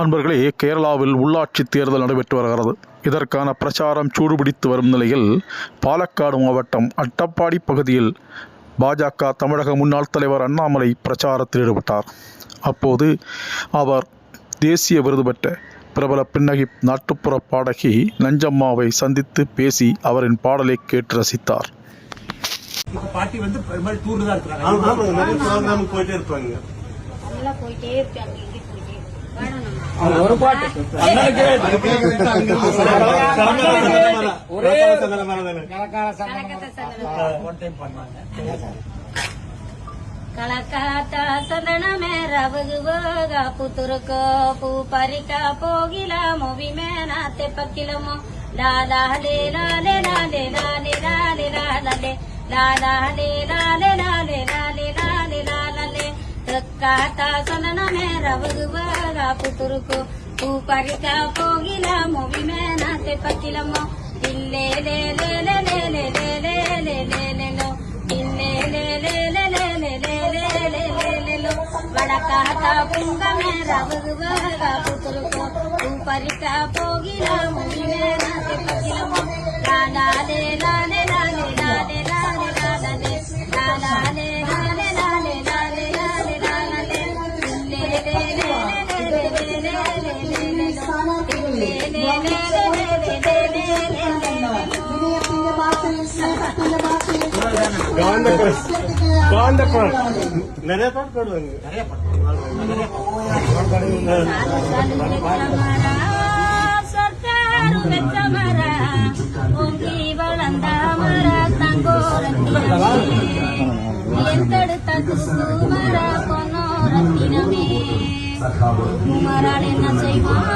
அன்பர்களே கேரளாவில் உள்ளாட்சி தேர்தல் நடைபெற்று வருகிறது. இதற்கான பிரச்சாரம் சூடுபிடித்து வரும் நிலையில் பாலக்காடு மாவட்டம் அட்டப்பாடி பகுதியில் பாஜக தமிழக முன்னாள் தலைவர் அண்ணாமலை பிரச்சாரத்தில் ஈடுபட்டார். அப்போது அவர் தேசிய விருது பெற்ற பிரபல பின்னகி நாட்டுப்புற பாடகி நஞ்சம்மாவை சந்தித்து பேசி அவரின் பாடலை கேட்டு ரசித்தார். பாட்டி வந்து போயிட்டே இருப்பாங்க கலக்காத்தா சந்தனமே ரவகு போகா புத்துருக்கோ பூ பறிக்கா போகிலா மூவி மேனா தெப்பக்கிலமோ லாலா லே லாலே லாலே லாலே லாலே லாலே லாலா லே லா లాలే కాత సందనమే రవగువగా పుతురుకో పూ పరిక పోగిల మొవి మేన తెప్పకిలమో ఇల్లే లే లే లే లే లే లే లే లే లే లే లో ఇల్లే లే లే లే లే లే లే లే లే లే లే లో వడకాత పుంగమే రవగువగా పుతురుకో ఊపరిక పోగిల ముగిమే నాటి పకిలమో లాలే లాలే లాలే காந்த படம் நிறைய பாட்டு பாடுவாங்க நிறைய பாட்டு மராடே என்ன செய்வான்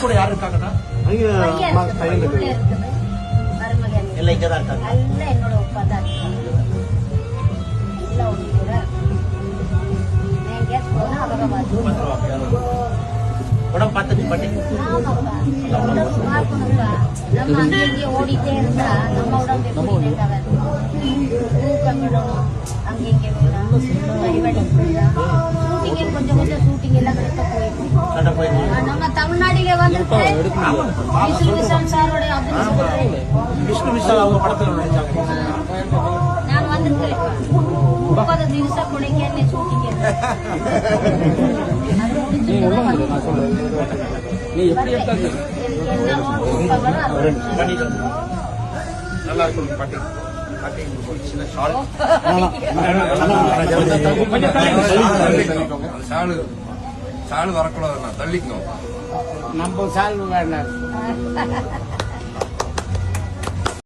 உங்க கூட யார் இருக்காங்கன்னா? இல்ல இங்க தான் இருக்காங்க என்னோட உப்பா தான் உடம்பு பார்த்து பண்ணி ஓடிட்டே இருந்தா விட்டா விஷ்ணு விஷால் சாரோட விஷ்ணு விஷால் அவங்க படத்துல நடிச்சாங்க நீ எப்படி எடுத்தாங்க ஷாலு வரக்கூடாதுண்ணா தள்ளிக்கணும் நம்ம சால்வு வேண்டாம்